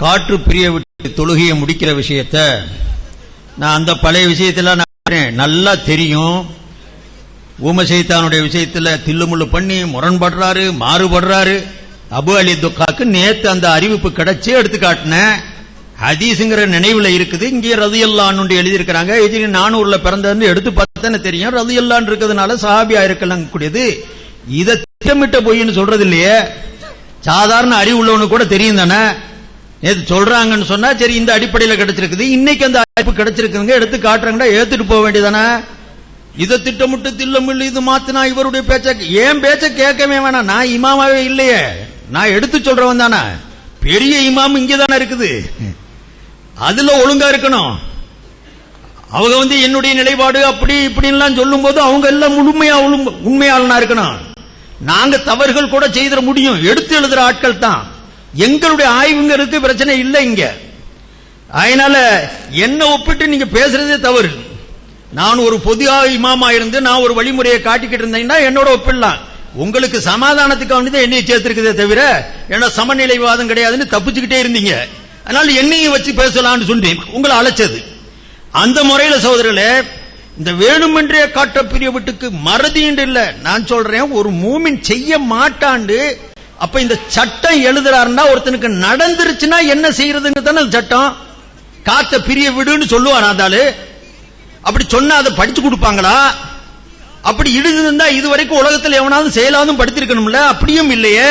காற்று பிரிய விட்டு தொழுகையை முடிக்கிற விஷயத்த நான் அந்த பழைய விஷயத்தெல்லாம் நான் நல்லா தெரியும். ஊமசைத்தானுடைய விஷயத்தில் தில்லுமுள்ளு பண்ணி முரண்படுறாரு மாறுபடுறாரு. அபு அலி துக்காக்கு நேத்து அந்த அறிவிப்பு கிடைச்சி எடுத்து காட்டினேன். ஹதீஸுங்கிற நினைவுல இருக்குது. இங்கே ரதியல்லான்னு எழுதியிருக்கிறாங்க. எஜினி நானூர்ல பிறந்ததுன்னு எடுத்து பார்த்தேன்னு தெரியும். ரதியல்லான் இருக்கிறதுனால சஹாபியா இருக்கலாம் கூடியது இதை திட்டமிட்ட பொய்ன்னு சொல்றது இல்லையே சாதாரண அறிவு உள்ளவனுக்கு கூட தெரியும் தானே? நேத்து சொல்றாங்கன்னு சொன்னா சரி இந்த அடிப்படையில் கிடைச்சிருக்குது. இன்னைக்கு அந்த அறிவு கிடைச்சிருக்குங்க எடுத்து காட்டுறாங்கடா ஏத்துட்டு போக வேண்டியதானே இதை திட்டமிட்டு தில்லமில்ல இது மாத்தினா இவருடைய பேச்ச ஏன் பேச்ச கேட்கவே வேணாம்? நான் இமாமாவே இல்லையே. நான் எடுத்து சொல்றவன் தானே. பெரிய இமாம் இங்கேதானே இருக்குது. அதுல ஒழுங்கா இருக்கணும். அவங்க வந்து என்னுடைய நிலைப்பாடு அப்படி இப்படின்லாம் சொல்லும் போது அவங்க எல்லாம் முழுமையா உண்மையாளனா இருக்கணும். நாங்க தவறுகள் கூட செய்திட முடியும். எடுத்து எழுதுற ஆட்கள் தான். எங்களுடைய ஆய்வுங்கிறதுக்கு பிரச்சனை இல்லை இங்க. அதனால என்ன ஒப்பிட்டு நீங்க பேசுறதே தவறு. நான் ஒரு பொது இமாமா இருந்து நான் ஒரு வழிமுறையை காட்டிக்கிட்டு இருந்தேன்னா என்னோட ஒப்பிடலாம். உங்களுக்கு சமாதானத்துக்கு வந்து என்னைய சேர்த்திருக்குதே தவிர ஏன்னா சமநிலைவாதம் கிடையாதுன்னு தப்பிச்சுக்கிட்டே இருந்தீங்க. அதனால என்னையும் வச்சு பேசலாம்னு சொன்னேன். உங்களை அழைச்சது. அந்த முறையில சகோதரர்களே இந்த வேணுமென்றே காட்ட பிரிய விட்டுக்கு மறதின்னு இல்ல. நான் சொல்றேன் ஒரு மூமின் செய்ய மாட்டாண்டு அப்ப இந்த சட்டம் எழுதுறாருன்னா ஒருத்தனுக்கு நடந்துருச்சுன்னா என்ன செய்யறதுன்னு தானே அந்த சட்டம். காத்த பிரிய விடுன்னு சொல்லுவான் அதாலு அப்படி சொன்னா அதை படிச்சு கொடுப்பாங்களா? அப்படி இழுதுருந்தா இது வரைக்கும் உலகத்தில் எவனாவது செயலாவதும் படித்திருக்கணும்ல? அப்படியும் இல்லையே.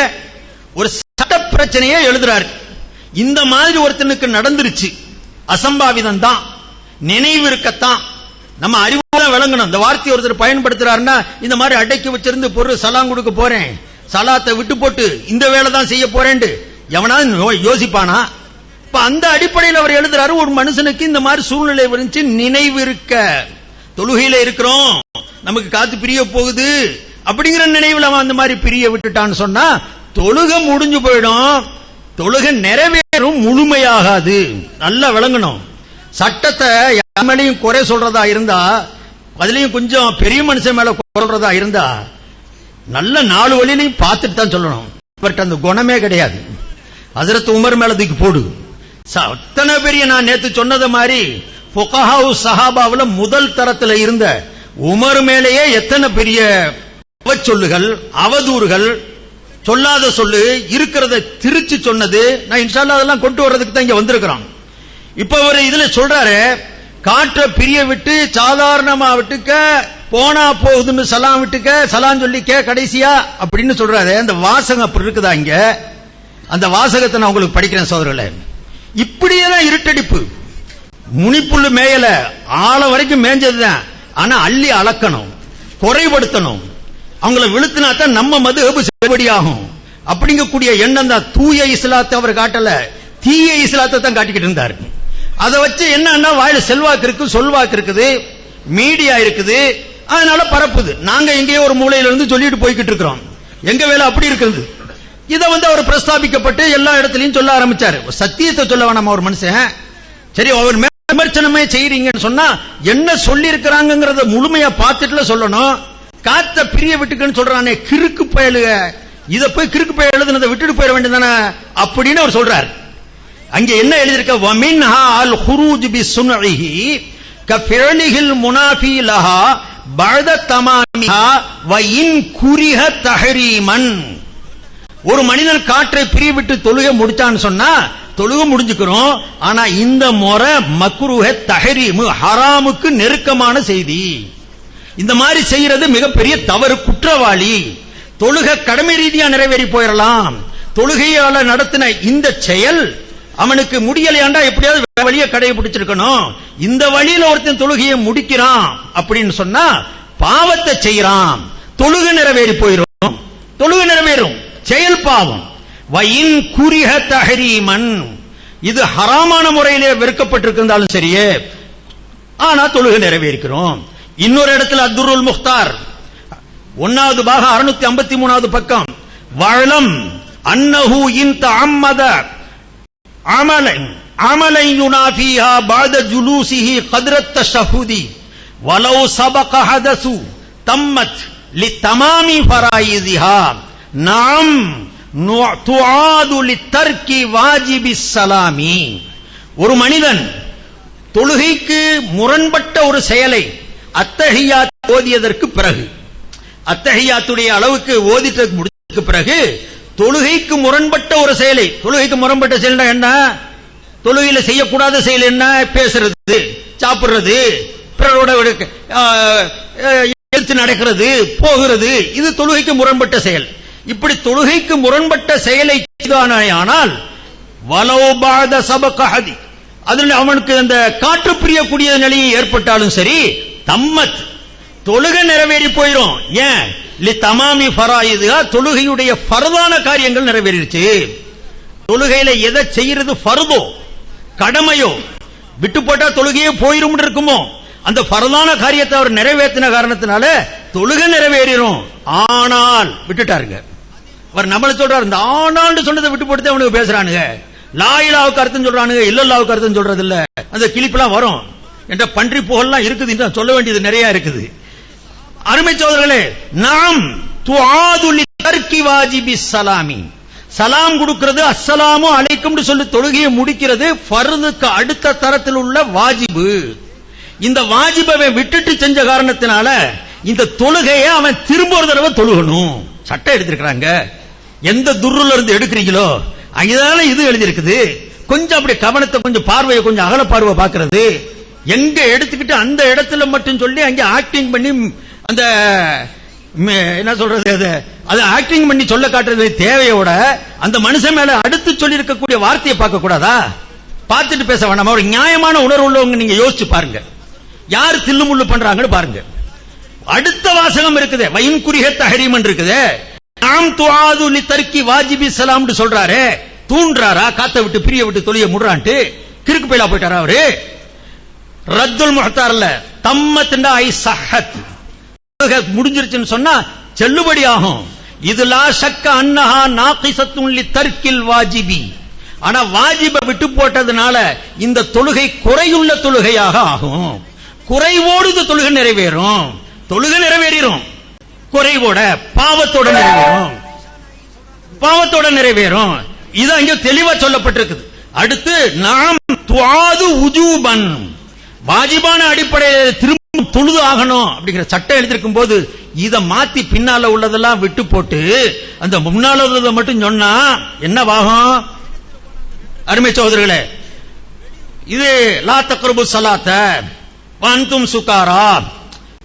ஒரு சட்ட பிரச்சனையே எழுதுறாரு. இந்த மாதிரி ஒருத்தனுக்கு நடந்துருச்சு. அசம்பாவிதம் தான் நினைவு இருக்கத்தான். நம்ம அறிவுல விளங்கணும். இந்த வார்த்தையை ஒருத்தர் பயன்படுத்துறாருன்னா இந்த மாதிரி அடைக்கி வச்சிருந்து பொருள் சலாம் கொடுக்க போறேன். சலாத்தை விட்டு போட்டு இந்த வேலை தான் செய்ய போறேன்ட்டு. எவனாவது யோசிப்பானா? இப்ப அந்த அடிப்படையில் அவர் எழுதுறாரு ஒரு மனுஷனுக்கு இந்த மாதிரி சூழ்நிலை வந்துச்சு நினைவு இருக்க. தொழுகையில இருக்கிறோம். நமக்கு காத்து பிரிய போகுது. அப்படிங்கிற நினைவுல அவன் அந்த மாதிரி பிரிய விட்டுட்டான்னு சொன்னா தொழுக முடிஞ்சு போயிடும். தொழுக நிறைவேறும் முழுமையாகாது. நல்லா விளங்கணும். சட்டத்தை மேலையும் குறை சொல்றதா இருந்தா அதுலயும் கொஞ்சம் பெரிய மனுஷன் மேல சொல்றதா இருந்தா நல்ல நாலு வழியிலையும் பார்த்துட்டு தான் சொல்லணும். பட் அந்த குணமே கிடையாது. அதிரத்து உமர் மேல தூக்கி போடு. ச- அத்தனை பெரிய நான் நேத்து சொன்னது மாதிரி ஃபுகஹாவு சஹாபாவில் முதல் தரத்துல இருந்த உமர் மேலேயே எத்தனை பெரிய சொல்லுகள் அவதூறுகள் சொல்லாத சொல்லு இருக்கிறத திருச்சி சொன்னது நான் இன்ஷால்லா அதெல்லாம் கொண்டு வர்றதுக்கு தான் இங்க வந்திருக்கிறோம். இப்ப ஒரு இதுல சொல்றாரு காற்றை பிரிய விட்டு சாதாரணமா விட்டுக்க போனா போகுதுன்னு சலாம் விட்டுக்க சலாம் சொல்லிக்க கடைசியா அப்படின்னு சொல்றாரு. அந்த வாசகம் அப்படி இருக்குதா இங்க? அந்த வாசகத்தை நான் உங்களுக்கு படிக்கிறேன் சோதரர்களே. இப்படியேதான் இருட்டடிப்பு. முனிப்புள்ளு மேயல ஆழ வரைக்கும் மேஞ்சதுதான். ஆனா அள்ளி அளக்கணும் குறைபடுத்தணும் அவங்கள விழுத்தினா தான் நம்ம மது செல்லுபடியாகும். அப்படிங்கக்கூடிய எண்ணம் தான் தூய இஸ்லாத்தை அவர் காட்டல. தீய இஸ்லாத்தை தான் காட்டிக்கிட்டு இருந்தார். அதை வச்சு என்னன்னா வாயில செல்வாக்கு இருக்கு சொல்வாக்கு இருக்குது மீடியா இருக்குது அதனால பரப்புது. நாங்க எங்கேயோ ஒரு மூலையில இருந்து சொல்லிட்டு போய்கிட்டு இருக்கிறோம். எங்க வேலை அப்படி இருக்குது இதை வந்து அவர் பிரஸ்தாபிக்கப்பட்டு எல்லா இடத்துலையும் சொல்ல ஆரம்பிச்சாரு. சத்தியத்தை சொல்ல வேணாம் ஒரு மனுஷன்? சரி அவர் விமர்சனமே செய்யறீங்கன்னு சொன்னா என்ன சொல்லி இருக்கிறாங்கிறத முழுமையா பார்த்துட்டுல சொல்லணும். காத்த பிரிய விட்டுக்குன்னு சொல்றானே கிறுக்கு பயலுக. இதை போய் கிறுக்கு பயல் எழுதுனதை விட்டுட்டு போயிட வேண்டியதானே அப்படின்னு அவர் சொல்றாரு. அங்க என்ன எழுதியிருக்க? வமின்ஹா அல் ஹுரூஜ் பி சுன்இஹி கஃபிரலிஹில் முனாஃபி லஹா பழத தமாமிஹா வ இன் குரிஹ தஹரீமன். ஒரு மனிதன் காற்றை பிரிவிட்டு தொழுகை முடிச்சான்னு சொன்னா தொழுக முடிஞ்சுக்கிறோம். ஆனா இந்த முறை மக்ரூஹ தஹரீமு ஹராமுக்கு நெருக்கமான செய்தி. இந்த மாதிரி செய்யறது மிகப்பெரிய தவறு குற்றவாளி. தொழுக கடமை ரீதியா நிறைவேறி போயிடலாம் தொழுகையால நடத்தின இந்த செயல் அவனுக்கு முடியலையாண்டா எப்படியாவது வழியை கடைபிடிச்சிருக்கணும். இந்த வழியில ஒருத்தன் தொழுகையை முடிக்கிறான் அப்படின்னு சொன்னா பாவத்தை செய்யறான் தொழுகை நிறைவேறி போயிடும் தொழுகு நிறைவேறும். செயல் பாவம். வயின் குறிக தஹரீமன். இது ஹராமான முறையிலே வெறுக்கப்பட்டிருக்கிருந்தாலும் சரியே ஆனா தொழுகை நிறைவேறிக்கிறோம். இன்னொரு இடத்துல அப்துருல் முக்தார் ஒன்னாவது பாக அறுநூத்தி ஐம்பத்தி மூணாவது பக்கம் வளம் அன்னஹூ இன் தம்மத அமலன் அமலை யுனாஃபிஹா பாத ஜுலூசிஹி கத்ரத் தஷஹுதி வலௌ சபக ஹதசு தம்மத் லித்தமாமி ஃபராயிதிஹா நாம் நு- துஆது லித்தர்க்கி வாஜிபி சலாமி ஒரு மனிதன் தொழுகைக்கு முரண்பட்ட ஒரு செயலை அத்தஹியாத் ஓதியதற்கு பிறகு அத்தஹியாத்துடைய அளவுக்கு ஓதிட்டு முடிச்சதுக்கு பிறகு தொழுகைக்கு முரண்பட்ட ஒரு செயலை. தொழுகைக்கு முரண்பட்ட செயல் என்ன? தொழுகையில செய்யக்கூடாத செயல் என்ன? பேசுறது சாப்பிடுறது பிறரோட எழுத்து எடுத்து நடக்கிறது போகிறது. இது தொழுகைக்கு முரண்பட்ட செயல். இப்படி தொழுகைக்கு முரண்பட்ட செயலை ஆனால் வலோபாத சபகஹதி அதில் அவனுக்கு அந்த காற்று பிரியக்கூடிய நிலையை ஏற்பட்டாலும் சரி தம்மத் தொழுகை நிறைவேறி போயிடும் ஏன்? லி தமாமி ஃபராயிதுகா தொழுகையுடைய பரதான காரியங்கள் நிறைவேறிடுச்சு. தொழுகையில எதை செய்யறது ஃபர்தோ கடமையோ விட்டு போட்டா தொழுகையே போயிரும் இருக்குமோ அந்த பரதான காரியத்தை அவர் நிறைவேற்றின காரணத்தினால தொழுகை நிறைவேறிடும் ஆனால் விட்டுட்டாருங்க. அவர் நம்மளை சொல்றாரு இந்த ஆனான்னு சொன்னதை விட்டு போட்டு அவனுக்கு பேசுறானுங்க. லாயிலாவுக்கு அர்த்தம் சொல்றானுங்க இல்லல்லாவுக்கு அர்த்தம் சொல்றது இல்ல அந்த கிளிப்பெல்லாம் வரும். என்ற பன்றி புகழ்லாம் இருக்குது என்று சொல்ல வேண்டியது நிறைய இருக்குது. அருமை சோதர்களே நாம் துஆதுலி தர்க்கி வாஜிபி சலாமி சலாம் கொடுக்கிறது அஸ்ஸலாமு அலைக்கும் சொல்லி தொழுகையை முடிக்கிறது ஃபர்துக்கு அடுத்த தரத்தில் உள்ள வாஜிபு. இந்த வாஜிபவை விட்டுட்டு செஞ்ச காரணத்தினால இந்த தொழுகையை அவன் திரும்ப ஒரு தடவை தொழுகணும். சட்டை எடுத்திருக்கிறாங்க. எந்த துருல இருந்து எடுக்கிறீங்களோ அங்கதான இது எழுதியிருக்குது. கொஞ்சம் அப்படி கவனத்தை கொஞ்சம் பார்வையை கொஞ்சம் அகல பார்வை பார்க்கிறது. எங்க எடுத்துக்கிட்டு அந்த இடத்துல மட்டும் சொல்லி அங்க ஆக்டிங் பண்ணி அந்த என்ன சொல்றது அது? அது ஆக்டிங் பண்ணி சொல்ல காட்டுறது தேவையோட அந்த மனுஷன் மேல அடுத்து சொல்லி இருக்கக்கூடிய வார்த்தையை பார்க்க கூடாதா? பார்த்துட்டு பேச வேண்டாமா ஒரு நியாயமான உணர்வு உள்ளவங்க நீங்க யோசிச்சு பாருங்க. யார் தில்லுமுள்ளு பண்றாங்கன்னு பாருங்க. அடுத்த வாசகம் இருக்குது. வயன்குரிய தஹரீமன் இருக்குது. நாம் துவாது லி தர்க்கி வாஜிபி சலாம்னு சொல்றாரு. தூண்டுறாரா காத்த விட்டு பிரிய விட்டு தொழிய முடுறான்ட்டு கிறுக்கு பயிலா போயிட்டாரா அவரு? ரத்துல் முஹத்தார்ல தம்மத்துண்டா ஐ சஹத். தொழுகை முடிஞ்சிருச்சுன்னு சொன்னா செல்லுபடி ஆகும் இது லா ஷக்க அன்னஹா நாக்கிசத்துள்ளி லி தர்க்கில் வாஜிபி. ஆனா வாஜிப விட்டு போட்டதுனால இந்த தொழுகை குறையுள்ள தொழுகையாக ஆகும். குறைவோடு இந்த தொழுகை நிறைவேறும். தொழுகை நிறைவேறும் குறைவோட பாவத்தோட நிறைவேறும். பாவத்தோட நிறைவேறும். இது அங்க தெளிவா சொல்லப்பட்டிருக்குது. அடுத்து நாம் துவாது உஜூபன். வாஜிபான அடிப்படையில் திரும்ப தொழுது ஆகணும் அப்படிங்கிற சட்டம் எழுதிருக்கும் போது இதை மாத்தி பின்னால உள்ளதெல்லாம் விட்டு போட்டு அந்த முன்னால உள்ளதை மட்டும் சொன்னா என்னவாகும் அருமை சகோதரர்களே இது லா தக்ரபு சலாத்த பந்தும் சுகாரா.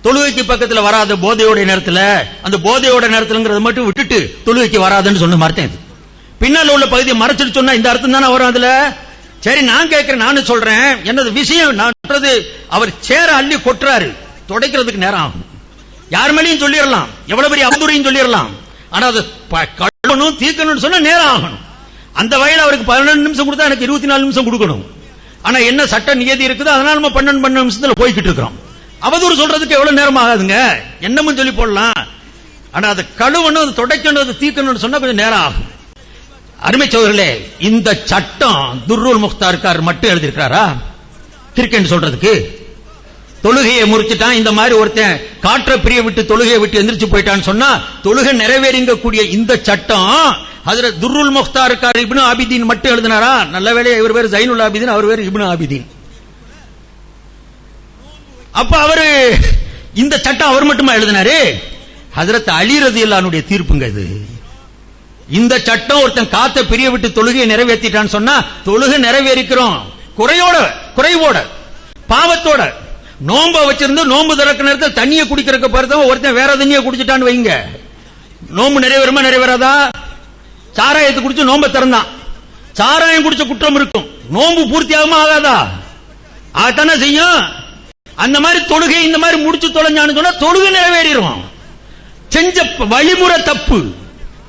தொழுகைக்கு பக்கத்துல வராத போதையோட நேரத்துல அந்த போதையோட நேரத்துலங்கிறத மட்டும் விட்டுட்டு தொழுகைக்கு வராதுன்னு சொன்ன மறுத்தேன் இது. பின்னால உள்ள பகுதியை மறைச்சிட்டு சொன்னா இந்த அர்த்தம் தானே வரும் அதுல? சரி நான் கேட்கிறேன் நானும் சொல்றேன். என்னது விஷயம்? நான் சொல்றது அவர் சேர அள்ளி கொட்டுறாரு. துடைக்கிறதுக்கு நேரம் ஆகும். யார் மேலேயும் சொல்லிடலாம். எவ்வளவு பெரிய அவதூறையும் சொல்லிடலாம். ஆனா அது கழுவணும் தீர்க்கணும்னு சொன்னா நேரம் ஆகணும். அந்த வகையில் அவருக்கு பதினெண்டு நிமிஷம் கொடுத்தா எனக்கு இருபத்தி நாலு நிமிஷம் கொடுக்கணும். ஆனா என்ன சட்ட நியதி இருக்குதோ அதனால நம்ம பன்னெண்டு பன்னெண்டு நிமிஷத்துல போய்கிட்டு இருக்கிறோம். அவதூறு சொல்றதுக்கு எவ்வளவு நேரம் ஆகாதுங்க? என்னமும் சொல்லி போடலாம். ஆனா அது கழுவணும் அது துடைக்கணும் அது தீர்க்கணும்னு சொன்னா கொஞ்சம் நேரம் ஆகும். அருமை சோதர்களே இந்த சட்டம் துர்ருல் முக்தாருக்கார் மட்டும் எழுதியிருக்காரா கிரிக்கெட் சொல்றதுக்கு. தொழுகையை முறிச்சிட்டான் இந்த மாதிரி ஒருத்தன் காற்ற பிரிய விட்டு தொழுகையை விட்டு எந்திரிச்சு போயிட்டான்னு சொன்னா தொழுகை நிறைவேறிங்க கூடிய இந்த சட்டம் அதுல துர்ருல் முக்தாருக்கார் இப்னு ஆபிதீன் மட்டும் எழுதினாரா? நல்ல வேலையை இவர் பேர் ஜைனுல் ஆபிதீன் அவர் பேர் இப்னு ஆபிதீன் அப்ப அவரு இந்த சட்டம் அவர் மட்டுமா எழுதினாரு? ஹசரத் அலி ரதியல்லானுடைய தீர்ப்புங்க இது. இந்த சட்டம் ஒருத்தன் காத்த பிரிய விட்டு தொழுகையை நிறைவேற்றிட்டான்னு சொன்னா தொழுகை நிறைவேறிக்கிறோம். குறையோட குறைவோட பாவத்தோட. நோம்ப வச்சிருந்து நோம்பு திறக்க நேரத்தில் தண்ணியை குடிக்கிறக்க பார்த்தவன் ஒருத்தன் வேற தண்ணியை குடிச்சிட்டான்னு வைங்க. நோம்பு நிறைவேறுமா நிறைவேறாதா? சாராயத்தை குடிச்சு நோம்ப திறந்தான். சாராயம் குடிச்ச குற்றம் இருக்கும். நோம்பு பூர்த்தி ஆகுமா ஆகாதா? ஆகத்தானே செய்யும். அந்த மாதிரி தொழுகை இந்த மாதிரி முடிச்சு தொலைஞ்சான்னு சொன்னா தொழுகை நிறைவேறிடும் செஞ்ச வழிமுறை தப்பு.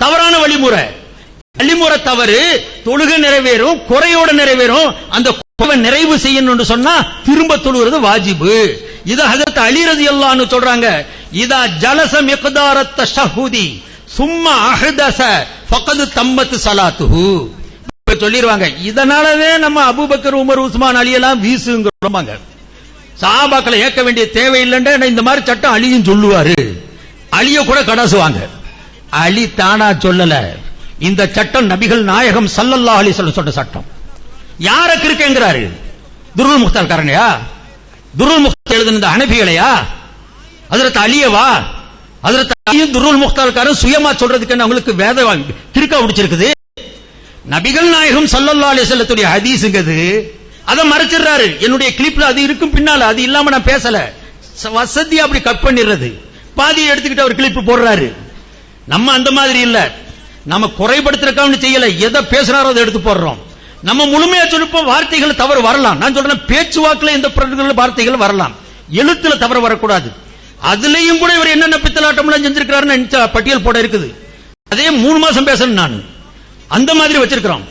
தவறான வழிமுறை. வழிமுறை தவறு தொழுக நிறைவேறும் குறையோட நிறைவேறும் அந்த நிறைவு செய்யணும்னு சொன்னா திரும்ப தொழுகிறது வாஜிபு. இது ஹஜரத் அலி ரலியல்லாஹு சொல்றாங்க இதா ஜலச மிக்தாரத் சஹூதி சும்மா அஹதச ஃபக்கது தம்பத்து ஸலாத்துஹு சொல்லிடுவாங்க இதனாலவே நம்ம அபுபக்கர் உமர் உஸ்மான் அலி எல்லாம் வீசுங்கிறோமாங்க சாபாக்களை ஏற்க வேண்டிய தேவையில்லைன்னு இந்த மாதிரி சட்டம் அழியும் சொல்லுவாரு. அழிய கூட கடாசுவாங்க அலி தானா சொல்லல. இந்த சட்டம் நபிகள் நாயகம் சல்லல்லா அலி சொல்ல சொல்ற சட்டம். யாருக்கு இருக்குங்கிறாரு? துருல் முக்தால் காரணையா துருல் முக்தா எழுதின இந்த அதற்கு அலியவா? அதற்கு அலியும் துருல் முக்தால் காரன் சுயமா சொல்றதுக்கு அவங்களுக்கு வேத கிறுக்கா முடிச்சிருக்குது நபிகள் நாயகம் சல்லல்லா அலி வஸல்லத்துடைய ஹதீஸுங்கிறது அதை மறைச்சிடுறாரு. என்னுடைய கிளிப்ல அது இருக்கும் பின்னால அது இல்லாம நான் பேசல. ச- வசதி அப்படி கட் பண்ணிடுறது. பாதியை எடுத்துக்கிட்டு அவர் கிளிப்பு போடுறாரு. நம்ம அந்த மாதிரி இல்ல. நம்ம குறைபடுத்துறதுக்காக செய்யல. எதை பேசுறாரோ அதை எடுத்து போடுறோம். நம்ம முழுமையா சொல்லிப்போம் வார்த்தைகள் தவறு வரலாம். நான் சொல்றேன் பேச்சுவாக்குல இந்த பிரகடன வார்த்தைகள் வரலாம். எழுத்துல தவறு வரக்கூடாது. அதுலயும் கூட இவர் என்னென்ன பித்தலாட்டம்லாம் செஞ்சிருக்கிறாருன்னு பட்டியல் போட இருக்குது. அதே மூணு மாசம் பேசணும் நான். அந்த மாதிரி வச்சிருக்கிறோம்.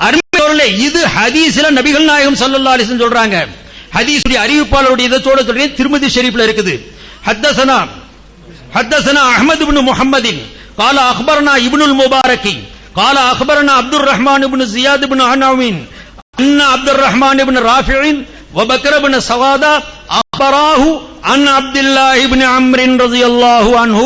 அருமையோர்களே இது ஹதீஸ்ல நபிகள் நாயகம் சல்லல்லா அலிசன் சொல்றாங்க. ஹதீஸுடைய அறிவிப்பாளருடைய இதத்தோட சொல்றேன் திருமதி ஷெரீப்ல இருக்குது. ஹத்தசனா حدثنا أحمد بن محمد. قال أخبرنا ابن المبارك. قال أخبرنا عبد الرحمن بن زياد بن عنعم أن عبد الرحمن بن رافع وبكر بن سوادة أخبراه عن عبد الله بن عمرو رضي الله عنه.